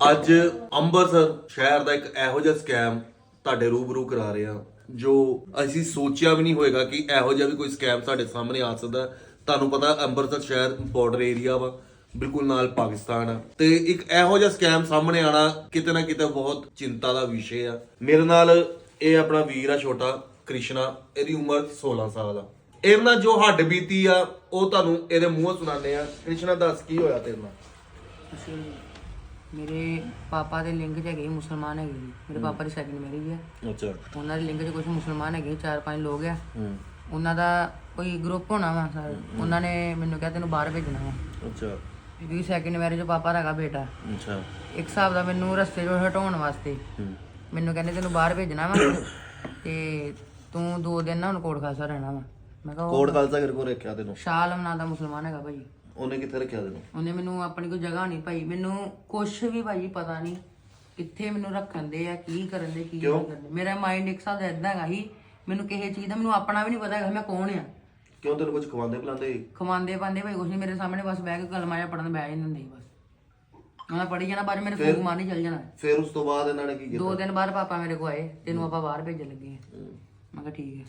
ਅੱਜ ਅੰਮ੍ਰਿਤਸਰ ਸ਼ਹਿਰ ਦਾ ਇੱਕ ਇਹੋ ਜਿਹਾ ਸਕੈਮ ਤੁਹਾਡੇ ਰੂਬਰੂ ਕਰਾ ਰਹੇ ਹਾਂ, ਜੋ ਅਸੀਂ ਸੋਚਿਆ ਵੀ ਨਹੀਂ ਹੋਏਗਾ ਕਿ ਇਹੋ ਜਿਹਾ ਵੀ ਕੋਈ ਸਕੈਮ ਸਾਡੇ ਸਾਹਮਣੇ ਆ ਸਕਦਾ। ਤੁਹਾਨੂੰ ਪਤਾ ਅੰਮ੍ਰਿਤਸਰ ਸ਼ਹਿਰ ਬਾਰਡਰ ਏਰੀਆ ਵਾ, ਬਿਲਕੁਲ ਨਾਲ ਪਾਕਿਸਤਾਨ ਆ। ਤੇ ਇੱਕ ਇਹੋ ਜਿਹਾ ਸਕੈਮ ਸਾਹਮਣੇ ਆਣਾ ਕਿਤੇ ਨਾ ਕਿਤੇ ਬਹੁਤ ਚਿੰਤਾ ਦਾ ਵਿਸ਼ੇ ਆ। ਮੇਰੇ ਨਾਲ ਇਹ ਆਪਣਾ ਵੀਰ ਆ ਛੋਟਾ, ਕ੍ਰਿਸ਼ਨਾ, ਇਹਦੀ ਉਮਰ 16 ਸਾਲ ਆ। ਇਹਦੇ ਨਾਲ ਜੋ ਹੱਡ ਬੀਤੀ ਆ, ਉਹ ਤੁਹਾਨੂੰ ਇਹਦੇ ਮੂੰਹੋਂ ਸੁਣਾਉਂਦੇ ਆ। ਕ੍ਰਿਸ਼ਨਾ, ਦੱਸ ਕੀ ਹੋਇਆ ਤੇਰੇ ਨਾਲ? ਮੇਰੇ ਪਾਪਾ ਦੇ ਲਿੰਗ 'ਚ ਹੈਗੇ ਮੁਸਲਮਾਨ ਹੈਗੇ ਜੀ। ਮੇਰੇ ਪਾਪਾ ਦੀ ਸੈਕਿੰਡ ਮੈਰਿਜ ਹੈ ਅੱਛਾ। ਉਹਨਾਂ ਦੇ ਲਿੰਗ 'ਚ ਕੁਝ ਮੁਸਲਮਾਨ ਹੈਗੇ ਚਾਰ ਪੰਜ ਲੋਕ ਆ। ਹੂੰ। ਉਹਨਾਂ ਦਾ ਕੋਈ ਗਰੁੱਪ ਹੋਣਾ ਵਾ ਸਾਰੇ। ਉਹਨਾਂ ਨੇ ਮੈਨੂੰ ਕਿਹਾ ਤੈਨੂੰ ਬਾਹਰ ਭੇਜਣਾ ਵਾ। ਅੱਛਾ। ਕਿਉਂਕਿ ਸੈਕਿੰਡ ਮੈਰਿਜ ਪਾਪਾ ਦਾ ਹੈਗਾ ਬੇਟਾ। ਅੱਛਾ। ਇੱਕ ਹਿਸਾਬ ਦਾ ਮੈਨੂੰ ਰਸਤੇ 'ਚੋਂ ਹਟਾਉਣ ਵਾਸਤੇ। ਹੂੰ। ਮੈਨੂੰ ਕਹਿੰਦੇ ਤੈਨੂੰ ਬਾਹਰ ਭੇਜਣਾ ਵਾ। ਤੇ ਤੂੰ ਦੋ ਦਿਨ ਨਾ ਹੁਣ ਕੋਟ ਖਾਲਸਾ ਰਹਿਣਾ ਵਾ। ਮੈਂ ਕਿਹਾ ਉਹ ਕੋਡ ਖਾਲਸਾ ਕਿਰ ਕੋ ਰੱਖਿਆ ਤੈਨੂੰ? ਸ਼ਾਲਮ ਨਾਂ ਦਾ ਮੁਸਲਮਾਨ ਹੈਗਾ ਭਾਈ। ਉਹਨੇ ਕਿੱਥੇ ਰੱਖਿਆ ਤੈਨੂੰ? ਉਹਨੇ ਮੈਨੂੰ ਆਪਣੀ ਕੋਈ ਜਗ੍ਹਾ ਨਹੀਂ ਭਾਈ ਮੈਨੂੰ ਕੁਛ ਵੀ ਭਾਈ ਪਤਾ ਨਹੀਂ ਕਿੱਥੇ ਮੈਨੂੰ ਰੱਖਣ ਦੇ ਆ ਕੀ ਕਰਨ ਦੇ ਕੀ ਨਹੀਂ ਕਰਨ ਦੇ। ਮੇਰਾ ਮਾਈਂਡ ਇੱਕ ਸਾਥ ਇਦਾਂ ਹੈਗਾ ਹੀ ਮੈਨੂੰ ਕਿਸੇ ਚੀਜ਼ ਦਾ ਮੈਨੂੰ ਆਪਣਾ ਵੀ ਨਹੀਂ ਪਤਾ ਹੈਗਾ ਮੈਂ ਕੌਣ ਆ। ਕਿਉਂ ਤੈਨੂੰ ਕੁਝ ਖਵਾਉਂਦੇ ਪਿਲਾਉਂਦੇ? ਖਵਾਉਂਦੇ ਪਾਉਂਦੇ ਭਾਈ ਕੁਛ ਨਹੀਂ ਮੇਰੇ ਸਾਹਮਣੇ ਬਸ ਬਹਿ ਕੇ ਕਲਮਾ ਪੜਨ ਬਹਿ ਜਾਂਦੇ ਸੀ ਬਸ। ਮੈਂ ਪੜੀ ਜਾਣਾ ਬਾਅਦ 'ਚ ਮੇਰੇ ਫੂਕ ਮਾਰਨੀ ਚੱਲ ਜਾਣਾ। ਫਿਰ ਉਸ ਤੋਂ ਬਾਅਦ ਇਹਨਾਂ ਨੇ ਕੀ ਕੀਤਾ? ਦੋ ਦਿਨ ਬਾਅਦ ਪਾਪਾ ਮੇਰੇ ਕੋ ਆਏ ਤੈਨੂੰ ਆਪਾਂ ਬਾਹਰ ਭੇਜਣ ਲੱਗੇ ਆ। ਮੈਂ ਕਿਹਾ ਠੀਕ ਹੈ।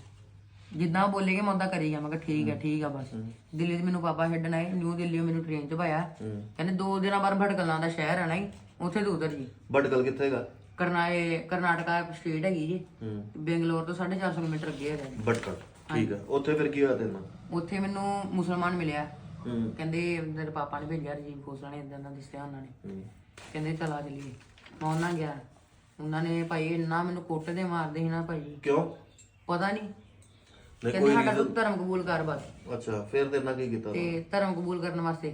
ਜਿੱਦਾਂ ਬੋਲੇਗੇ ਮੈਂ ਉਦਾਂ ਕਰੀ ਕਿਹਾ ਠੀਕ ਹੈ। ਠੀਕ ਆ ਬਸ। ਦਿੱਲੀ 'ਚ ਮੈਨੂੰ ਪਾਪਾ ਛੱਡਣ ਆਏ ਨਿਊ ਦਿੱਲੀ ਮੈਨੂੰ ਟ੍ਰੇਨ 'ਚ ਪਾਇਆ। ਹੂੰ। ਕਹਿੰਦੇ ਦੋ ਦਿਨਾਂ ਬਾਅਦ ਭਟਕਲਾਂ ਦਾ ਸ਼ਹਿਰ ਹੈ ਨਾ ਜੀ ਉੱਥੇ ਤੋਂ ਉਤਰ ਜੀ। ਭਟਕਲ ਕਿੱਥੇ ਹੈਗਾ? ਕਰਨਾਏ ਕਰਨਾਟਕਾ ਸਟੇਟ ਹੈਗੀ ਜੀ। ਹੂੰ। ਬੈਂਗਲੌਰ ਤੋਂ 450 ਕਿਲੋਮੀਟਰ ਅੱਗੇ ਹੈਗਾ ਜੀ। ਭਟਕਲ ਠੀਕ ਹੈ ਉੱਥੇ ਫਿਰ ਕੀ ਹੋਇਆ ਤੇਰੇ ਨਾਲ? ਉੱਥੇ ਮੈਨੂੰ ਮੁਸਲਮਾਨ ਮਿਲਿਆ। ਹੂੰ। ਕਹਿੰਦੇ ਤੇਰੇ ਪਾਪਾ ਨੇ ਭੇਜਿਆ ਰਜੀਵ ਖੋਸਲਾ ਨੇ ਇਦਾਂ ਦਾ ਦੱਸਿਆ ਉਹਨਾਂ ਨੇ। ਹੂੰ। ਕਹਿੰਦੇ ਚਲਾ ਚਲੀਏ। ਮੈਂ ਉਹਨਾਂ ਗਿਆ। ਉਹਨਾਂ ਨੇ ਭਾਈ ਇੰਨਾ ਮੈਨੂੰ ਕੁੱਟਦੇ ਮਾਰਦੇ ਸੀ ਨਾ ਭਾਈ। ਕਿਉਂ? ਪਤਾ ਨਹੀਂ ਨਹੀਂ ਕਹਿੰਦੇ ਸਾਡਾ ਤੂੰ ਧਰਮ ਕਬੂਲ ਕਰ ਬਸ। ਅੱਛਾ ਫਿਰ ਤੇਰੇ ਨਾਲ ਕੀ ਕੀਤਾ ਤੇ ਧਰਮ ਕਬੂਲ ਕਰਨ ਵਾਸਤੇ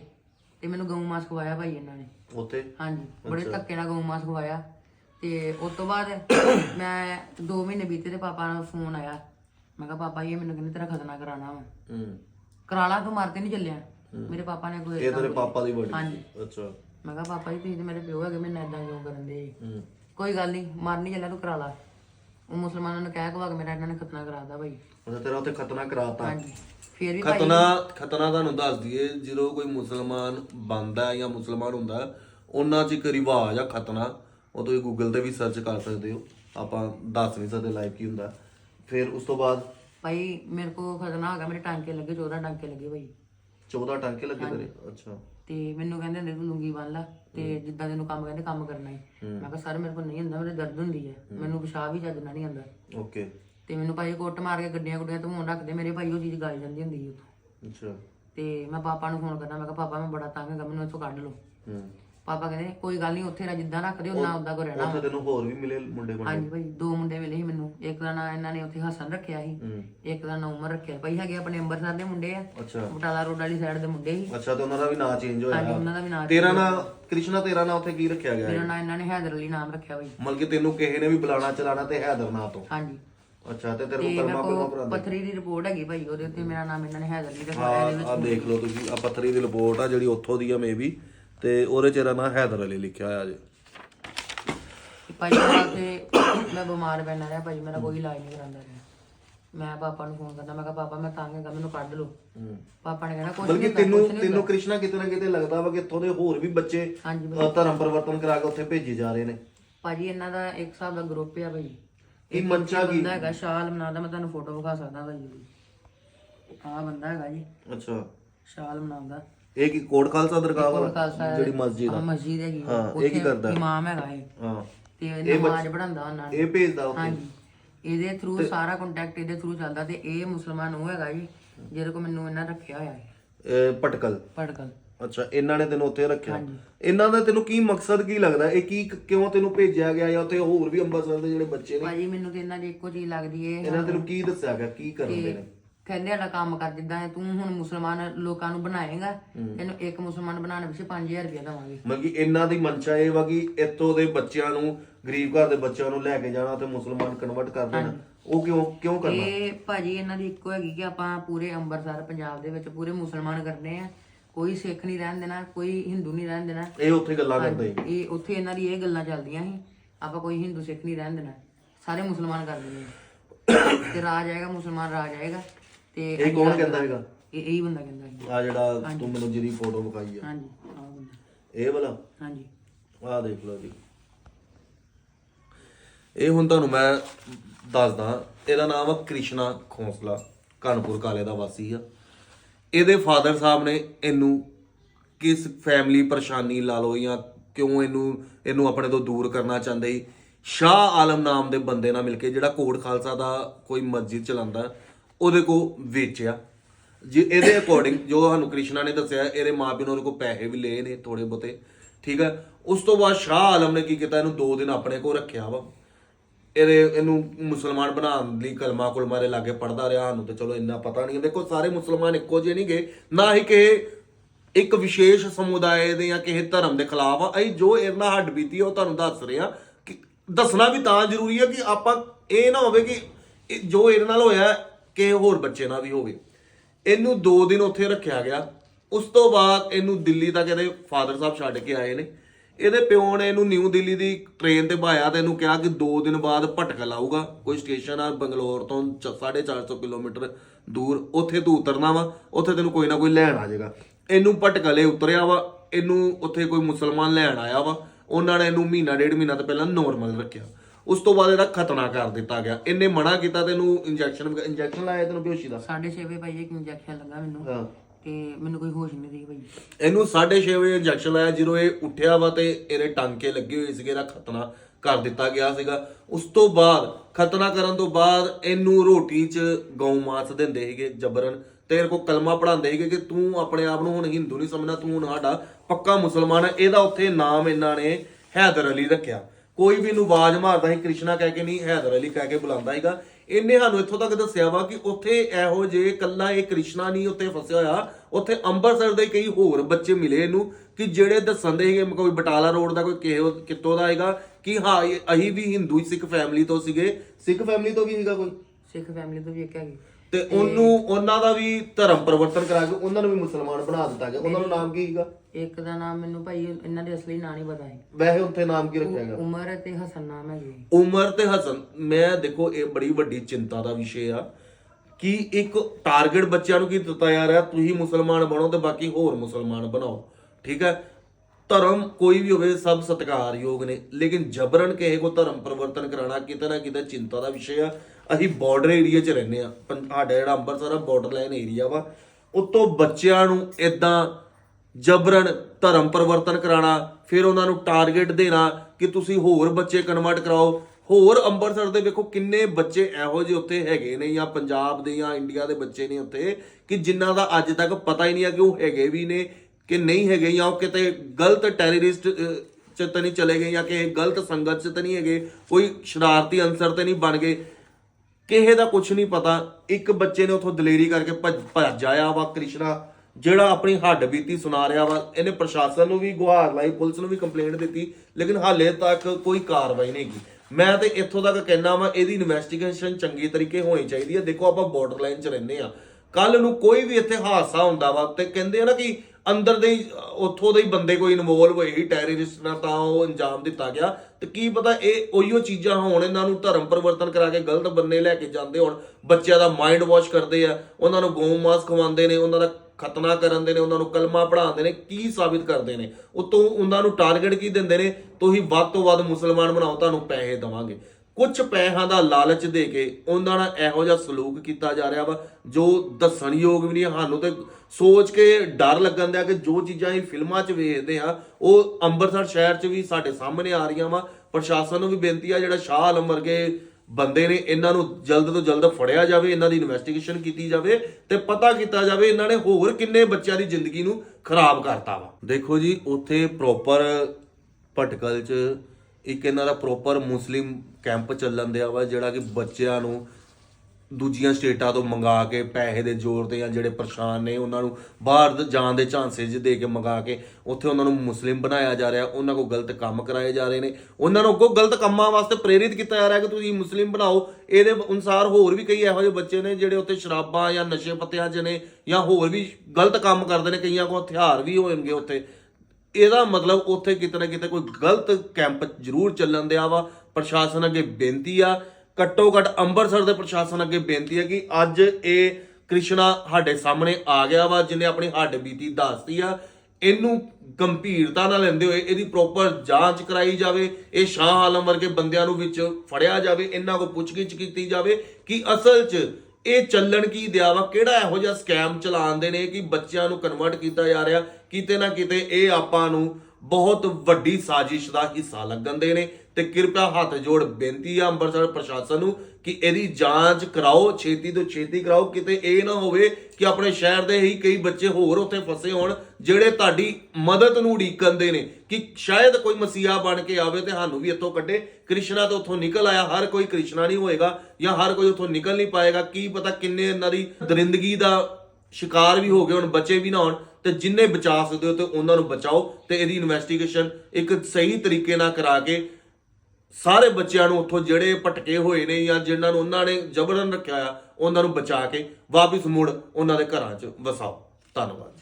ਤੇ ਮੈਨੂੰ ਗਊ ਮਾਸ ਖਵਾਇਆ ਭਾਈ ਇਹਨਾਂ ਨੇ। ਉੱਥੇ? ਹਾਂਜੀ ਬੜੇ ਧੱਕੇ ਨਾਲ ਗਊ ਮਾਸ ਖਵਾਇਆ। ਤੇ ਉਸ ਤੋਂ ਬਾਅਦ ਮੈਂ 2 ਮਹੀਨੇ ਬੀਤੇ ਤੇ ਪਾਪਾ ਨਾਲ ਫੋਨ ਆਇਆ। ਮੈਂ ਕਿਹਾ ਪਾਪਾ ਇਹ ਮੈਨੂੰ ਕਹਿੰਦੇ ਤੇਰਾ ਖਤਨਾ ਕਰਾਣਾ ਵਾ। ਹੂੰ। ਕਰਾ ਲਾ ਤੂੰ ਮਰਤੇ ਨਹੀਂ ਚੱਲਿਆ। ਮੇਰੇ ਪਾਪਾ ਨੇ ਕੋਈ ਇਹ ਤੇਰੇ ਪਾਪਾ ਦੀ ਬੜੀ ਹਾਂਜੀ। ਅੱਛਾ। ਮੈਂ ਕਿਹਾ ਪਾਪਾ ਜੀ ਤੁਸੀਂ ਤੇ ਮੇਰੇ ਪਿਓ ਹੈਗੇ ਮੈਨੂੰ ਏਦਾਂ ਕਿਉਂ ਕਰਨ ਦੇ? ਹੂੰ। ਕੋਈ ਗੱਲ ਨਹੀਂ ਮਰ ਨਹੀਂ ਚੱਲਿਆ ਤੂੰ ਕਰਾ ਲਾ ਉਹ ਮੁਸਲਮਾਨਾਂ ਨੇ ਕਹਿ ਕਵਾ ਕੇ ਮੇਰਾ ਇਹਨਾਂ ਨੇ ਖਤਨਾ ਕਰਾਤਾ ਭਾਈ। ਅੱਛਾ ਤੇਰਾ ਉੱਥੇ ਖਤਨਾ ਕਰਾਤਾ ਹਾਂਜੀ। ਫੇਰ ਵੀ ਭਾਈ ਖਤਨਾ ਖਤਨਾ ਤੁਹਾਨੂੰ ਦੱਸ ਦਈਏ ਜਦੋਂ ਕੋਈ ਮੁਸਲਮਾਨ ਬੰਦਾ ਹੈ ਜਾਂ ਮੁਸਲਮਾਨ ਹੁੰਦਾ ਹੈ, ਉਹਨਾਂ 'ਚ ਇੱਕ ਰਿਵਾਜ ਆ ਖਤਨਾ। ਉਹ ਤੁਸੀਂ ਗੂਗਲ ਤੇ ਵੀ ਸਰਚ ਕਰ ਸਕਦੇ ਹੋ। ਆਪਾਂ ਦੱਸ ਨਹੀਂ ਸਕਦੇ ਲਾਈਵ ਕੀ ਹੁੰਦਾ। ਫਿਰ ਉਸ ਤੋਂ ਬਾਅਦ ਭਾਈ ਮੇਰੇ ਕੋ ਖਤਨਾ ਹੋ ਗਿਆ ਮੇਰੇ ਟਾਂਕੇ ਲੱਗੇ 14 ਟਾਂਕੇ ਲੱਗੇ ਭਾਈ। 14 ਟਾਂਕੇ ਲੱਗੇ ਤੇਰੇ? ਅੱਛਾ। ਤੇ ਮੈਨੂੰ ਕਹਿੰਦੇ ਹੁੰਦੇ ਤੂੰ ਲੁੰਗੀ ਬੰਨ ਲਾ ਤੇ ਜਿੱਦਾਂ ਤੈਨੂੰ ਕੰਮ ਕਹਿੰਦੇ ਕੰਮ ਕਰਨਾ ਹੈ। ਮੈਂ ਕਿਹਾ ਸਰ ਮੇਰੇ ਕੋਲ ਨਹੀਂ ਹੁੰਦਾ ਮੇਰੇ ਦਰਦ ਹੁੰਦੀ ਹੈ। ਮੈਨੂੰ ਪਿਸ਼ਾਬ ਵੀ ਚੱਜਣਾ ਨਹੀਂ ਆਉਂਦਾ। ਓਕੇ। ਤੇ ਮੈਨੂੰ ਭਾਈ ਕੁੱਟ ਮਾਰ ਕੇ ਗੱਡੀਆਂ ਗੁੱਡੀਆਂ ਧਵਾਉਣ ਰੱਖਦੇ ਮੇਰੇ ਭਾਈ ਉਹ ਚੀਜ਼ ਗਾਈ ਜਾਂਦੀ ਹੁੰਦੀ ਸੀ ਉੱਥੋਂ। ਅੱਛਾ। ਤੇ ਮੈਂ ਪਾਪਾ ਨੂੰ ਫੋਨ ਕਰਦਾ ਮੈਂ ਕਿਹਾ ਪਾਪਾ ਮੈਂ ਬੜਾ ਤੰਗ ਹੈਗਾ ਮੈਨੂੰ ਇੱਥੋਂ ਕੱਢ ਲਓ। ਹੂੰ। ਪਾਪਾ ਕਹਿੰਦੇ ਕੋਈ ਗੱਲ ਨਹੀਂ ਉੱਥੇ ਰਹਿ ਜਿੱਦਾਂ ਰੱਖਦੇ ਉਹਨਾਂ ਉਦਾਂ ਕੋ ਰਹਿਣਾ ਉੱਥੇ ਤੈਨੂੰ ਹੋਰ ਵੀ ਮਿਲੇ ਮੁੰਡੇ ਮੁੰਡੇ ਹਾਂਜੀ ਭਾਈ ਦੋ ਮੁੰਡੇ ਮਿਲੇ ਸੀ ਮੈਨੂੰ। ਇੱਕ ਦਾ ਨਾਂ ਇਹਨਾਂ ਨੇ ਉੱਥੇ ਹਸਨ ਰੱਖਿਆ ਸੀ ਹੂੰ। ਇੱਕ ਦਾ ਨਾਂ ਉਮਰ ਰੱਖਿਆ। ਭਾਈ ਹੈਗੇ ਆਪਣੇ ਅੰਮ੍ਰਿਤਸਰ ਦੇ ਮੁੰਡੇ ਆ ਅੱਛਾ। ਬਟਾਲਾ ਰੋਡ ਵਾਲੀ ਸਾਈਡ ਦੇ ਮੁੰਡੇ ਸੀ। ਅੱਛਾ ਤੇ ਉਹਨਾਂ ਦਾ ਵੀ ਨਾਂ ਚੇਂਜ ਹਾਂਜੀ ਹੋਇਆ ਉਹਨਾਂ ਦਾ ਵੀ ਨਾਂ ਤੇਰਾ ਨਾਂ ਕ੍ਰਿਸ਼ਨਾ ਤੇਰਾ ਨਾਂ ਉੱਥੇ ਕੀ ਰੱਖਿਆ ਗਿਆ ਹੈ? ਮੇਰਾ ਨਾਂ ਇਹਨਾਂ ਨੇ ਹੈਦਰ ਅਲੀ ਨਾਮ ਰੱਖਿਆ ਭਾਈ। ਮਤਲਬ ਕਿ ਤੈਨੂੰ ਕਿਸੇ ਨੇ ਵੀ ਬੁਲਾਣਾ ਚਲਾਣਾ ਤੇ ਹੈਦਰ ਨਾਂ ਤੋਂ? ਹਾਂਜੀ। ਅੱਛਾ ਤੇ ਤੇਰੇ ਤੇ ਕੋਲ ਮੇਰੇ ਕਰਮਾ ਕਰਮਾ ਕੋਲ ਭਰਾਂਦੇ ਪੱਥਰੀ ਦੀ ਰਿਪੋਰਟ ਹੈਗੀ ਭਾਈ ਉਹਦੇ ਉੱਤੇ ਮੇਰਾ ਨਾਮ ਇਹਨਾਂ ਨੇ ਹੈਦਰ ਅਲੀ ਹਾਂ ਰੱਖਿਆ ਇਹਦੇ ਆ ਦੇਖ ਲਓ ਤੁਸੀਂ ਆ ਪੱਥਰੀ ਦੀ ਰਿਪੋਰਟ ਆ ਜਿਹੜੀ ਉੱਥੋਂ ਦੀ ਆ ਮੇਬੀ ਤੇ ਉਹਦੇ ਚ ਇਹਦਾ ਨਾਂ ਹੈਦਰ ਅਲੀ ਲਿਖਿਆ ਹੋਇਆ ਜੀ। ਵਿੱਚ ਭਾਈ ਮੇਰਾ ਤੇ ਮੈਂ ਬਿਮਾਰ ਪੈਣਾ ਰਿਹਾ ਭਾਈ ਮੇਰਾ ਕੋਈ ਇਲਾਜ ਨਹੀਂ ਕਰਾਂਦਾ ਰਿਹਾ। ਮੈਂ ਪਾਪਾ ਨੂੰ ਫੋਨ ਕਰਦਾ ਮੈਂ ਕਿਹਾ ਪਾਪਾ ਮੈਂ ਤੰਗ ਹੈਗਾ ਮੈਨੂੰ ਕੱਢ ਲਓ। ਹੂੰ। ਪਾਪਾ ਨੇ ਕਹਿਣਾ ਕੁਝ ਬਲਕਿ ਨਹੀਂ ਤੈਨੂੰ ਤੈਨੂੰ ਕ੍ਰਿਸ਼ਨਾ ਕਿਤੇ ਨਾ ਕਿਤੇ ਲੱਗਦਾ ਵਾ ਕਿ ਇੱਥੋਂ ਦੇ ਹੋਰ ਵੀ ਬੱਚੇ ਹਾਂਜੀ ਅ, ਧਰਮ ਪਰਿਵਰਤਨ ਕਰਾ ਕੇ ਉੱਥੇ ਭੇਜੇ ਜਾ ਰਹੇ ਨੇ। ਭਾਜੀ ਇਹਨਾਂ ਦਾ ਇੱਕ ਹਿਸਾਬ ਦਾ ਗਰੁੱਪ ਆ ਭਾਈ। ਕੀ ਮਨਸ਼ਾ ਕੀ? ਬੰਦਾ ਹੈਗਾ ਸ਼ਾਲ ਮਨਾਦਾ ਮੈਂ ਤੁਹਾਨੂੰ ਫੋਟੋ ਵਿਖਾ ਸਕਦਾ ਭਾਈ ਆਹ ਬੰਦਾ ਹੈਗਾ ਜੀ ਅੱਛਾ। ਸ਼ਾਲ ਮਨਾਉਂਦਾ ਇਹ ਕੀ ਕੋਟ ਖਾਲਸਾ ਦਰਗਾਹ ਕੋਲ ਵਾ ਖਾਲਸਾ ਜਿਹੜੀ ਮਸਜਿਦ ਆ। ਮਸਜਿਦ ਹੈਗੀ। ਹਾਂ, ਇਹ ਕੀ ਉੱਥੇ ਕਰਦਾ? ਇਮਾਮ ਹੈਗਾ ਇਹ। ਹਾਂ। ਤੇ ਇਹ ਨਮਾਜ਼ ਪੜਾਉਂਦਾ ਉਹਨਾਂ ਨੂੰ। ਇਹ ਭੇਜਦਾ ਉੱਥੇ। ਹਾਂਜੀ। ਇਹਦੇ ਥਰੂ ਸਾਰਾ ਕੰਟੈਕਟ ਇਹਦੇ ਥਰੂ ਚੱਲਦਾ ਤੇ ਇਹ ਮੁਸਲਮਾਨ ਉਹ ਹੈਗਾ ਜੀ ਜਿਹਦੇ ਕੋ ਮੈਨੂੰ ਇਹਨਾਂ ਰੱਖਿਆ ਹੋਇਆ ਹੈ। ਇਹ ਪਟਕਲ ਅੱਛਾ ਇਹਨਾਂ ਨੇ ਤੈਨੂੰ ਉੱਥੇ ਰੱਖਿਆ। ਇਹਨਾਂ ਦਾ ਤੈਨੂੰ ਕੀ ਮਕਸਦ ਕੀ ਲੱਗਦਾ? ਇਹ ਕੀ ਕਿਉਂ ਤੈਨੂੰ ਭੇਜਿਆ ਗਿਆ ਜਾਂ ਉੱਥੇ ਹੋਰ ਵੀ ਅੰਮ੍ਰਿਤਸਰ ਦੇ ਜਿਹੜੇ ਬੱਚੇ ਨੇ? ਭਾਜੀ ਮੈਨੂੰ ਤੇ ਇਹਨਾਂ ਦੀ ਇੱਕੋ ਚੀਜ਼ ਲੱਗਦੀ ਏ। ਇਹਨਾਂ ਨੇ ਤੈਨੂੰ ਕੀ ਦੱਸਿਆ ਗਿਆ? ਕੀ ਕਰਨ ਦੇ ਨੇ? ਕਹਿੰਦੇ ਸਾਡਾ ਕੰਮ ਕਰ ਜਿੱਦਾਂ ਤੂੰ ਹੁਣ ਮੁਸਲਮਾਨ ਲੋਕਾਂ ਨੂੰ ਬਣਾਏਗਾ। ਤੈਨੂੰ ਇੱਕ ਮੁਸਲਮਾਨ ਬਣਾਉਣ ਪਿੱਛੇ 5000 ਰੁਪਏ ਦੇਵਾਂਗੇ। ਮਤਲਬ ਕਿ ਇਹਨਾਂ ਦੀ ਮਨਸ਼ਾ ਇਹ ਵਾ ਕਿ ਇੱਥੋਂ ਦੇ ਬੱਚਿਆਂ ਨੂੰ ਗਰੀਬ ਘਰ ਦੇ ਬੱਚਿਆਂ ਨੂੰ ਲੈ ਕੇ ਜਾਣਾ ਤੇ ਮੁਸਲਮਾਨ ਕਨਵਰਟ ਕਰ ਦੇਣਾ। ਉਹ ਕਿਉਂ ਕਿਉਂ ਕਰਨਾ? ਇਹ ਭਾਜੀ ਇਹਨਾਂ ਦੀ ਇੱਕੋ ਹੈਗੀ ਕਿ ਆਪਾਂ ਪੂਰੇ ਅੰਮ੍ਰਿਤਸਰ ਪੰਜਾਬ ਦੇ ਵਿੱਚ ਪੂਰੇ ਮੁਸਲਮਾਨ ਕਰਨੇ ਆ। ਕੋਈ ਸਿੱਖ ਨਹੀਂ ਰਹਿਣ ਦੇਣਾ ਕੋਈ ਹਿੰਦੂ ਨਹੀਂ ਰਹਿਣ ਦੇਣਾ। ਇਹ ਉੱਥੇ ਗੱਲਾਂ ਕਰਦੇ ਇਹ ਉੱਥੇ ਇਹਨਾਂ ਦੀ ਇਹ ਗੱਲਾਂ ਚੱਲਦੀਆਂ ਸੀ ਆਪਾਂ ਕੋਈ ਹਿੰਦੂ ਸਿੱਖ ਨਹੀਂ ਰਹਿਣ ਦੇਣਾ। ਸਾਰੇ ਮੁਸਲਮਾਨ ਕਰ ਆ। ਤੇ ਰਾਜ ਆਏਗਾ ਮੁਸਲਮਾਨ ਰਾਜ ਆਏਗਾ ਤੇ ਇਹ ਕੌਣ ਕਹਿੰਦਾ ਹੈਗਾ ਇਹ ਇਹੀ ਬੰਦਾ ਕਹਿੰਦਾ ਸੀ ਆ ਜਿਹੜਾ ਤੂੰ ਮੈਨੂੰ ਜਿਹਦੀ ਫੋਟੋ ਵਿਖਾਈ ਆ। ਹਾਂਜੀ ਆਹ ਬੰਦਾ। ਇਹ ਵਾਲਾ? ਹਾਂਜੀ। ਆਹ ਦੇਖ ਲਓ ਜੀ। ਇਹ ਹੁਣ ਤੁਹਾਨੂੰ ਮੈਂ ਦੱਸਦਾ ਇਹਦਾ ਨਾਮ ਆ ਕ੍ਰਿਸ਼ਨਾ ਖੋਸਲਾ ਕਾਨਪੁਰ ਕਾਲੇ ਦਾ ਵਾਸੀ ਆ। ਇਹਦੇ ਫਾਦਰ ਸਾਹਿਬ ਨੇ ਇਹਨੂੰ ਕਿਸ ਫੈਮਿਲੀ ਪਰੇਸ਼ਾਨੀ ਲਾ ਲਓ ਜਾਂ ਕਿਉਂ ਇਹਨੂੰ ਇਹਨੂੰ ਆਪਣੇ ਤੋਂ ਦੂਰ ਕਰਨਾ ਚਾਹੁੰਦੇ ਸੀ? ਸ਼ਾਹ ਆਲਮ ਨਾਮ ਦੇ ਬੰਦੇ ਨਾਲ ਮਿਲ ਕੇ ਜਿਹੜਾ ਕੋਟ ਖਾਲਸਾ ਦਾ ਕੋਈ ਮਸਜਿਦ ਚਲਾਉਂਦਾ, ਉਹਦੇ ਕੋ ਵੇਚਿਆ। ਜੇ ਇਹਦੇ ਅਕੋਰਡਿੰਗ ਜੋ ਸਾਨੂੰ ਕ੍ਰਿਸ਼ਨਾ ਨੇ ਦੱਸਿਆ, ਇਹਦੇ ਮਾਪਿਆਂ ਨੇ ਉਹਦੇ ਕੋਲ ਪੈਸੇ ਵੀ ਲਏ ਨੇ ਥੋੜੇ ਬਹੁਤੇ, ਠੀਕ ਹੈ? ਉਸ ਤੋਂ ਬਾਅਦ ਸ਼ਾਹ ਆਲਮ ਨੇ ਕੀ ਕੀਤਾ? ਇਹਨੂੰ 2 ਦਿਨ ਆਪਣੇ ਕੋਲ ਰੱਖਿਆ ਵਾ। ਇਹਦੇ, ਇਹਨੂੰ ਮੁਸਲਮਾਨ ਬਣਾਉਣ ਲਈ ਕਲਮਾ ਕੁਲਮਾ ਦੇ ਲਾਗੇ ਪੜਦਾ ਰਿਹਾ ਸਾਨੂੰ ਤੇ ਚਲੋ ਇੰਨਾ ਪਤਾ ਨਹੀਂ ਦੇਖੋ, ਸਾਰੇ ਮੁਸਲਮਾਨ ਇੱਕੋ ਜਿਹੇ ਨਹੀਂ ਗਏ ਨਾ ਹੀ ਕਿ ਇੱਕ ਵਿਸ਼ੇਸ਼ ਸਮੁਦਾਇ ਦੇ ਜਾਂ ਕਿਸੇ ਧਰਮ ਦੇ ਖਿਲਾਫ ਆ। ਅਸੀਂ ਜੋ ਇਹਦੇ ਨਾਲ ਹੱਡ ਬੀਤੀ ਉਹ ਤੁਹਾਨੂੰ ਦੱਸ ਰਹੇ ਆ ਕਿ ਦੱਸਣਾ ਵੀ ਤਾਂ ਜ਼ਰੂਰੀ ਹੈ ਕਿ ਆਪਾਂ ਇਹ ਨਾ ਹੋਵੇ ਕਿ ਇਹ ਜੋ ਇਹਦੇ ਨਾਲ ਹੋਇਆ ਕਿ ਹੋਰ ਬੱਚੇ ਨਾਲ ਵੀ ਹੋਵੇ। ਇਹਨੂੰ 2 ਦਿਨ ਉੱਥੇ ਰੱਖਿਆ ਗਿਆ। ਉਸ ਤੋਂ ਬਾਅਦ ਇਹਨੂੰ ਦਿੱਲੀ ਦਾ ਕਹਿੰਦੇ ਫਾਦਰ ਸਾਹਿਬ ਛੱਡ ਕੇ ਆਏ ਨੇ। ਇਹਦੇ ਪਿਓ ਨੇ ਇਹਨੂੰ ਨਿਊ ਦਿੱਲੀ ਦੀ ਟ੍ਰੇਨ ਤੇ ਭਾਇਆ ਤੇ ਇਹਨੂੰ ਕਿਹਾ ਕਿ 2 ਦਿਨ ਬਾਅਦ ਭਟਕਲ ਆਊਗਾ ਕੋਈ ਸਟੇਸ਼ਨ ਆ ਬੰਗਲੌਰ ਤੋਂ 450 ਕਿਲੋਮੀਟਰ ਦੂਰ। ਉੱਥੇ ਤੂੰ ਉਤਰਨਾ ਵਾ ਉੱਥੇ ਤੈਨੂੰ ਕੋਈ ਨਾ ਕੋਈ ਲੈਣ ਆ ਜਾਏਗਾ। ਇਹਨੂੰ ਭਟਕਲੇ ਉਤਰਿਆ ਵਾ ਇਹਨੂੰ ਉੱਥੇ ਕੋਈ ਮੁਸਲਮਾਨ ਲੈਣ ਆਇਆ ਵਾ। ਉਹਨਾਂ ਨੇ ਇਹਨੂੰ ਮਹੀਨਾ ਡੇਢ ਮਹੀਨਾ ਤੋਂ ਪਹਿਲਾਂ ਨੋਰਮਲ ਰੱਖਿਆ। ਉਸ ਤੋਂ ਬਾਅਦ ਇਹਦਾ ਖਤਨਾ ਕਰ ਦਿੱਤਾ ਗਿਆ। ਇਹਨੇ ਮਨਾ ਕੀਤਾ ਤੈਨੂੰ ਇੰਜੈਕਸ਼ਨ ਇੰਜੈਕਸ਼ਨ ਲਾਇਆ ਤੈਨੂੰ ਬੇਹੋਸ਼ੀ ਦਾ? 6:30 ਵਜੇ ਭਾਈ ਇੱਕ ਇੰਜੈਕਸ਼ਨ ਲੱਗਾ ਮੈਨੂੰ। ਹਾਂ। ਤੇ ਮੈਨੂੰ ਕੋਈ ਹੋਸ਼ ਨਹੀਂ ਰਹੀ ਭਾਈ ਇਹਨੂੰ 6:30 ਵਜੇ ਇੰਜੈਕਸ਼ਨ ਲਾਇਆ, ਜਦੋਂ ਇਹ ਉੱਠਿਆ ਵਾ ਤੇ ਇਹਦੇ ਟਾਂਕੇ ਲੱਗੇ ਹੋਏ ਸੀਗੇ, ਇਹਦਾ ਖਤਨਾ ਕਰ ਦਿੱਤਾ ਗਿਆ ਸੀਗਾ। ਉਸ ਤੋਂ ਬਾਅਦ, ਖਤਨਾ ਕਰਨ ਤੋਂ ਬਾਅਦ ਇਹਨੂੰ ਰੋਟੀ 'ਚ ਗਊ ਮਾਸ ਦਿੰਦੇ ਸੀਗੇ, ਜਬਰਨ। ਤੇਰੇ ਕੋ ਕਲਮਾ ਪੜਾਉਂਦੇ ਸੀਗੇ ਕਿ ਤੂੰ ਆਪਣੇ ਆਪ ਨੂੰ ਹੁਣ ਹਿੰਦੂ ਨਹੀਂ ਸਮਝਣਾ ਤੂੰ ਹੁਣ ਸਾਡਾ ਪੱਕਾ ਮੁਸਲਮਾਨ ਹੈ ਇਹਦਾ ਉੱਥੇ ਨਾਮ ਇਹਨਾਂ ਨੇ ਹੈਦਰ ਅਲੀ ਰੱਖਿਆ। ਕੋਈ ਵੀ ਇਹਨੂੰ ਆਵਾਜ਼ ਮਾਰਦਾ ਸੀ, ਕ੍ਰਿਸ਼ਨਾ ਕਹਿ ਕੇ ਨਹੀਂ, ਹੈਦਰ ਅਲੀ ਕਹਿ ਕੇ ਬੁਲਾਉਂਦਾ ਸੀਗਾ। ਇਹਨੇ ਸਾਨੂੰ ਇੱਥੋਂ ਤੱਕ ਦੱਸਿਆ ਵਾ ਕਿ ਉੱਥੇ ਇਹੋ ਜੇ ਕੱਲਾ ਇਹ ਕ੍ਰਿਸ਼ਨਾ ਨਹੀਂ ਉੱਥੇ ਫਸਿਆ ਹੋਇਆ। ਉੱਥੇ ਅੰਮ੍ਰਿਤਸਰ ਦੇ ਕਈ ਹੋਰ ਬੱਚੇ ਮਿਲੇ ਇਹਨੂੰ ਕਿ ਜਿਹੜੇ ਦੱਸਣ ਦੇ ਸੀਗੇ ਕੋਈ ਬਟਾਲਾ ਰੋਡ ਦਾ ਕੋਈ ਕਿਹੋ ਕਿੱਤੋਂ ਦਾ ਹੈਗਾ ਕਿ ਹਾਂ, ਇਹ- ਅਸੀਂ ਵੀ ਹਿੰਦੂ ਸਿੱਖ ਫੈਮਿਲੀ ਤੋਂ ਸੀਗੇ। ਸਿੱਖ ਫੈਮਿਲੀ ਤੋਂ ਵੀ ਸੀਗਾ ਕੋਈ? ਸਿੱਖ ਫੈਮਿਲੀ ਤੋਂ ਵੀ ਇੱਕ ਹੈਗੀ। ਤੇ ਉਹਨੂੰ ਉਹਨਾਂ ਦਾ ਵੀ ਧਰਮ ਪਰਿਵਰਤਨ ਕਰਾ ਕੇ ਉਹਨਾਂ ਨੂੰ ਵੀ ਮੁਸਲਮਾਨ ਬਣਾ ਦਿੱਤਾ ਗਿਆ। ਉਹਨਾਂ ਦਾ ਨਾਮ ਕੀ ਸੀਗਾ? ਇੱਕ ਦਾ ਨਾਮ ਮੈਨੂੰ ਭਾਈ ਇਹਨਾਂ ਦੇ ਅਸਲੀ ਨਾਂ ਨਹੀਂ ਪਤਾ ਹੈ ਵੈਸੇ ਉੱਥੇ ਨਾਮ ਕੀ ਰੱਖਿਆ ਗਿਆ? ਉਮਰ ਤੇ ਹਸਨ ਨਾਮ ਹੈ ਜੀ। ਉਮਰ ਤੇ ਹਸਨ। ਮੈਂ ਦੇਖੋ ਇਹ ਬੜੀ ਵੱਡੀ ਚਿੰਤਾ ਦਾ ਵਿਸ਼ੇ ਆ ਕਿ ਇੱਕ ਟਾਰਗੇਟ ਬੱਚਿਆਂ ਨੂੰ ਕੀ ਦਿੱਤਾ ਜਾ ਰਿਹਾ? ਤੁਸੀਂ ਮੁਸਲਮਾਨ ਬਣੋ ਤੇ ਬਾਕੀ ਹੋਰ ਮੁਸਲਮਾਨ ਬਣਾਓ। ਠੀਕ ਹੈ? ਧਰਮ ਕੋਈ ਵੀ ਹੋਵੇ, ਸਭ ਸਤਿਕਾਰਯੋਗ ਨੇ। ਲੇਕਿਨ ਜਬਰਨ ਕਿਸੇ ਕੋ ਧਰਮ ਪਰਿਵਰਤਨ ਕਰਾਉਣਾ ਕਿਤੇ ਨਾ ਕਿਤੇ ਚਿੰਤਾ ਦਾ ਵਿਸ਼ੇ ਆ। ਅਸੀਂ ਬਾਰਡਰ ਏਰੀਆ 'ਚ ਰਹਿੰਦੇ ਆ ਪੰ- ਸਾਡਾ ਜਿਹੜਾ ਅੰਮ੍ਰਿਤਸਰ ਆ ਬਾਰਡਰ ਲਾਈਨ ਏਰੀਆ ਵਾ। ਉਤੋਂ ਬੱਚਿਆਂ ਨੂੰ ਇਦਾਂ ਜਬਰਨ ਧਰਮ ਪਰਿਵਰਤਨ ਕਰਾਉਣਾ, ਫਿਰ ਉਹਨਾਂ ਨੂੰ ਟਾਰਗੇਟ ਦੇਣਾ ਕਿ ਤੁਸੀਂ ਹੋਰ ਬੱਚੇ ਕਨਵਰਟ ਕਰਾਓ। ਹੋਰ ਅੰਮ੍ਰਿਤਸਰ ਦੇ ਵੇਖੋ ਕਿੰਨੇ ਬੱਚੇ ਇਹੋ ਜਿਹੇ ਉੱਥੇ ਹੈਗੇ ਨੇ ਜਾਂ ਪੰਜਾਬ ਦੇ ਜਾਂ ਇੰਡੀਆ ਦੇ ਬੱਚੇ ਨੇ ਉੱਥੇ ਕਿ ਜਿਨ੍ਹਾਂ ਦਾ ਅੱਜ ਤੱਕ ਪਤਾ ਹੀ ਨਹੀਂ ਆ ਕਿ ਉਹ ਹੈਗੇ ਵੀ ਨੇ ਕਿ ਨਹੀਂ ਹੈਗੇ ਜਾਂ ਉਹ ਕਿਤੇ ਗਲਤ ਟੈਰਰਿਸਟ ਚ ਤਾਂ ਨਹੀਂ ਚਲੇ ਗਏ ਜਾਂ ਕਿ ਗਲਤ ਸੰਗਤ ਚ ਤਾਂ ਨਹੀਂ ਹੈਗੇ, ਕੋਈ ਸ਼ਰਾਰਤੀ ਅਨਸਰ ਤੇ ਨਹੀਂ ਬਣ ਗਏ। ਕਿਸੇ ਦਾ ਕੁਝ ਨਹੀਂ ਪਤਾ। ਇੱਕ ਬੱਚੇ ਨੇ ਉਥੋਂ ਦਲੇਰੀ ਕਰਕੇ ਭੱਜ ਭੱਜ ਆਇਆ ਵਾ ਕ੍ਰਿਸ਼ਨਾ, ਜਿਹੜਾ ਆਪਣੀ ਹੱਡ ਬੀਤੀ ਸੁਣਾ ਰਿਹਾ ਵਾ। ਇਹਨੇ ਪ੍ਰਸ਼ਾਸਨ ਨੂੰ ਵੀ ਗੁਹਾਰ ਲਾਈ, ਪੁਲਿਸ ਨੂੰ ਵੀ ਕੰਪਲੇਂਟ ਦਿੱਤੀ, ਲੇਕਿਨ ਹਾਲੇ ਤੱਕ ਕੋਈ ਕਾਰਵਾਈ ਨਹੀਂ ਕੀਤੀ ਮੈਂ ਤੇ ਇੱਥੋਂ ਤੱਕ ਕਹਿਣਾ ਵਾ, ਇਹਦੀ ਇਨਵੈਸਟੀਗੇਸ਼ਨ ਚੰਗੀ ਤਰੀਕੇ ਹੋਣੀ ਚਾਹੀਦੀ ਹੈ। ਦੇਖੋ ਆਪਾਂ ਬਾਰਡਰ ਲਾਈਨ 'ਚ ਰਹਿੰਦੇ ਆ ਕੱਲ ਨੂੰ ਕੋਈ ਵੀ ਇੱਥੇ ਹਾਦਸਾ ਹੁੰਦਾ ਵਾ ਤੇ ਕਹਿੰਦੇ ਆ ਨਾ ਕਿ ਅੰਦਰ ਦੇ ਹੀ, ਉੱਥੋਂ ਦੇ ਹੀ ਬੰਦੇ ਕੋਈ ਇਨਵੋਲਵ ਹੋਏ ਹੀ ਟੈਰਰਿਸਟ ਨਾਲ ਤਾਂ ਉਹ ਅੰਜਾਮ ਦਿੱਤਾ ਗਿਆ। ਤੇ ਕੀ ਪਤਾ ਇਹ ਉਹੀਓ ਚੀਜ਼ਾਂ ਹੋਣ ਇਹਨਾਂ ਨੂੰ ਧਰਮ ਪਰਿਵਰਤਨ ਕਰਾ ਕੇ ਗਲਤ ਬੰਨੇ ਲੈ ਕੇ ਜਾਂਦੇ ਹੋਣ। ਬੱਚਿਆਂ ਦਾ ਮਾਈਂਡ ਵਾਸ਼ ਕਰਦੇ ਆ ਉਹਨਾਂ ਨੂੰ ਗਊ ਮਾਸ ਖਵਾਉਂਦੇ ਨੇ ਉਹਨਾਂ ਦਾ ਖਤਨਾ ਕਰਨ ਦੇ ਨੇ ਉਹਨਾਂ ਨੂੰ ਕਲਮਾ ਪੜਾਉਂਦੇ ਨੇ ਕੀ ਸਾਬਿਤ ਕਰਦੇ ਨੇ? ਉਤੋਂ ਉਹਨਾਂ ਨੂੰ ਟਾਰਗੇਟ ਕੀ ਦਿੰਦੇ ਨੇ? ਤੁਸੀਂ ਵੱਧ ਤੋਂ ਵੱਧ ਮੁਸਲਮਾਨ ਬਣਾਓ ਤੁਹਾਨੂੰ ਪੈਸੇ ਦਵਾਂਗੇ। ਕੁਝ ਪੈਸਿਆਂ ਦਾ ਲਾਲਚ ਦੇ ਕੇ ਉਹਨਾਂ ਨਾਲ ਇਹੋ ਜਿਹਾ ਸਲੂਕ ਕੀਤਾ ਜਾ ਰਿਹਾ ਵਾ, ਜੋ ਦੱਸਣਯੋਗ ਵੀ ਨਹੀਂ, ਸਾਨੂੰ ਤੇ ਸੋਚ ਕੇ ਡਰ ਲੱਗਣ ਦਿਆ ਕਿ ਜੋ ਚੀਜ਼ਾਂ ਅਸੀਂ ਫਿਲਮਾਂ 'ਚ ਵੇਖਦੇ ਆ ਉਹ ਅੰਮ੍ਰਿਤਸਰ ਸ਼ਹਿਰ 'ਚ ਵੀ ਸਾਡੇ ਸਾਹਮਣੇ ਆ ਰਹੀਆਂ ਵਾ। ਪ੍ਰਸ਼ਾਸਨ ਨੂੰ ਵੀ ਬੇਨਤੀ ਆ, ਜਿਹੜਾ ਸ਼ਾਹ ਆਲਮ ਵਰਗੇ ਬੰਦੇ ਨੇ ਇਹਨਾਂ ਨੂੰ ਜਲਦ ਤੋਂ ਜਲਦ ਫੜਿਆ ਜਾਵੇ, ਇਹਨਾਂ ਦੀ ਇਨਵੈਸਟੀਗੇਸ਼ਨ ਕੀਤੀ ਜਾਵੇ ਤੇ ਪਤਾ ਕੀਤਾ ਜਾਵੇ ਇਹਨਾਂ ਨੇ ਹੋਰ ਕਿੰਨੇ ਬੱਚਿਆਂ ਦੀ ਜ਼ਿੰਦਗੀ ਨੂੰ ਖਰਾਬ ਕਰਤਾ ਵਾ। ਦੇਖੋ ਜੀ, ਉੱਥੇ ਪ੍ਰੋਪਰ ਭਟਕਲ 'ਚ ਇੱਕ ਇਹਨਾਂ ਦਾ ਪ੍ਰੋਪਰ ਮੁਸਲਿਮ ਕੈਂਪ ਚੱਲਣ ਦਿਆ ਵਾ, ਜਿਹੜਾ ਕਿ ਬੱਚਿਆਂ ਨੂੰ ਦੂਜੀਆਂ ਸਟੇਟਾਂ ਤੋਂ ਮੰਗਾ ਕੇ ਪੈਸੇ ਦੇ ਜ਼ੋਰ ਤੇ ਜਾਂ ਜਿਹੜੇ ਪਰੇਸ਼ਾਨ ਨੇ ਉਹਨਾਂ ਨੂੰ ਬਾਹਰ ਜਾਣ ਦੇ ਝਾਂਸੇ ਦੇ ਕੇ ਮੰਗਾ ਕੇ ਉੱਥੇ ਉਹਨਾਂ ਨੂੰ ਮੁਸਲਿਮ ਬਣਾਇਆ ਜਾ ਰਿਹਾ, ਉਹਨਾਂ ਕੋਲ ਗਲਤ ਕੰਮ ਕਰਾਏ ਜਾ ਰਹੇ ਨੇ। ਉਹਨਾਂ ਨੂੰ ਅੱਗੋਂ ਗਲਤ ਕੰਮਾਂ ਵਾਸਤੇ ਪ੍ਰੇਰਿਤ ਕੀਤਾ ਜਾ ਰਿਹਾ ਕਿ ਤੁਸੀਂ ਮੁਸਲਿਮ ਬਣਾਓ। ਇਹਦੇ ਅਨੁਸਾਰ ਹੋਰ ਵੀ ਕਈ ਇਹੋ ਜਿਹੇ ਬੱਚੇ ਨੇ ਜਿਹੜੇ ਉੱਥੇ ਸ਼ਰਾਬਾਂ ਜਾਂ ਨਸ਼ੇ ਪੱਤਿਆਂ 'ਚ ਨੇ ਜਾਂ ਹੋਰ ਵੀ ਗਲਤ ਕੰਮ ਕਰਦੇ ਨੇ, ਕਈਆਂ ਕੋਲ ਹਥਿਆਰ ਵੀ ਹੋਣਗੇ ਉੱਥੇ। ਇਹਦਾ ਮਤਲਬ ਉੱਥੇ ਕਿਤੇ ਨਾ ਕਿਤੇ ਕੋਈ ਗਲਤ ਕੈਂਪ ਜ਼ਰੂਰ ਚੱਲਣ ਦਿਆ ਵਾ। ਪ੍ਰਸ਼ਾਸਨ ਅੱਗੇ ਬੇਨਤੀ ਆ। ਘੱਟੋ ਘੱਟ ਅੰਮ੍ਰਿਤਸਰ ਦੇ ਪ੍ਰਸ਼ਾਸਨ ਅੱਗੇ ਬੇਨਤੀ ਆ ਕਿ ਅੱਜ ਇਹ ਕ੍ਰਿਸ਼ਨਾ ਸਾਡੇ ਸਾਹਮਣੇ ਆ ਗਿਆ ਵਾ, ਜਿਹਨੇ ਆਪਣੀ ਹੱਡ ਬੀਤੀ ਦੱਸਦੀ ਆ। ਇਹਨੂੰ ਗੰਭੀਰਤਾ ਨਾਲ ਲੈਂਦੇ ਹੋਏ ਇਹਦੀ ਪ੍ਰੋਪਰ ਜਾਂਚ ਕਰਾਈ ਜਾਵੇ। ਇਹ ਸ਼ਾਹ ਆਲਮ ਵਰਗੇ ਬੰਦਿਆਂ ਨੂੰ ਵਿੱਚ ਫੜਿਆ ਜਾਵੇ। ਇਹਨਾਂ ਕੋ ਪੁੱਛਗਿੱਛ ਕੀਤੀ ਜਾਵੇ ਕਿ ਅਸਲ 'ਚ ਇਹ ਚੱਲਣ ਕੀ ਦਿਆ ਵਾ? ਕਿਹੜਾ ਇਹੋ ਜਿਹਾ ਸਕੈਮ ਚਲਾਉਂਦੇ ਨੇ ਕਿ ਬੱਚਿਆਂ ਨੂੰ ਕਨਵਰਟ ਕੀਤਾ ਜਾ ਰਿਹਾ? ਕਿਤੇ ਨਾ ਕਿਤੇ ਇਹ ਆਪਾਂ ਨੂੰ ਬਹੁਤ ਵੱਡੀ ਸਾਜ਼ਿਸ਼ ਦਾ ਹਿੱਸਾ ਲੱਗਣ ਦੇ ਨੇ ਤੇ ਕਿਰਪਾ ਹੱਥ ਜੋੜ ਬੇਨਤੀ ਆ ਅੰਮ੍ਰਿਤਸਰ ਪ੍ਰਸ਼ਾਸਨ ਨੂੰ ਕਿ ਇਹਦੀ ਜਾਂਚ ਕਰਾਓ, ਛੇਤੀ ਤੋਂ ਛੇਤੀ ਕਰਾਓ, ਕਿਤੇ ਇਹ ਨਾ ਹੋਵੇ ਕਿ ਆਪਣੇ ਸ਼ਹਿਰ ਦੇ ਹੀ ਕਈ ਬੱਚੇ ਹੋਰ ਉੱਥੇ ਫਸੇ ਹੋਣ, ਜਿਹੜੇ ਤੁਹਾਡੀ ਮਦਦ ਨੂੰ ਉਡੀਕਣ ਦੇ ਨੇ। ਕਿ ਸ਼ਾਇਦ ਕੋਈ ਮਸੀਹਾ ਬਣ ਕੇ ਆਵੇ ਤੇ ਸਾਨੂੰ ਵੀ ਇੱਥੋਂ ਕੱਢੇ। ਕ੍ਰਿਸ਼ਨਾ ਤੋਂ ਉੱਥੋਂ ਨਿਕਲ ਆਇਆ, ਹਰ ਕੋਈ ਕ੍ਰਿਸ਼ਨਾ ਨਹੀਂ ਹੋਏਗਾ ਜਾਂ ਹਰ ਕੋਈ ਉੱਥੋਂ ਨਿਕਲ ਨਹੀਂ ਪਾਏਗਾ। ਕੀ ਪਤਾ ਕਿੰਨੇ ਇਹਨਾਂ ਦੀ ਦਰਿੰਦਗੀ ਦਾ ਸ਼ਿਕਾਰ ਵੀ ਹੋ ਗਏ ਹੁਣ, ਬੱਚੇ ਵੀ ਨਾ ਹੋਣ। ਤੇ ਜਿੰਨੇ ਬਚਾ ਸਕਦੇ ਹੋ ਤੇ ਉਹਨਾਂ ਨੂੰ ਬਚਾਓ ਤੇ ਇਹਦੀ ਇਨਵੈਸਟੀਗੇਸ਼ਨ ਇੱਕ ਸਹੀ ਤਰੀਕੇ ਨਾਲ ਕਰਾ ਕੇ ਸਾਰੇ ਬੱਚਿਆਂ ਨੂੰ ਉੱਥੋਂ ਜਿਹੜੇ ਭਟਕੇ ਹੋਏ ਨੇ ਜਾਂ ਜਿਨ੍ਹਾਂ ਨੂੰ ਉਹਨਾਂ ਨੇ ਜਬਰਨ ਰੱਖਿਆ ਆ, ਉਹਨਾਂ ਨੂੰ ਬਚਾ ਕੇ ਵਾਪਿਸ ਮੁੜ ਉਹਨਾਂ ਦੇ ਘਰਾਂ 'ਚ ਵਸਾਓ। ਧੰਨਵਾਦ।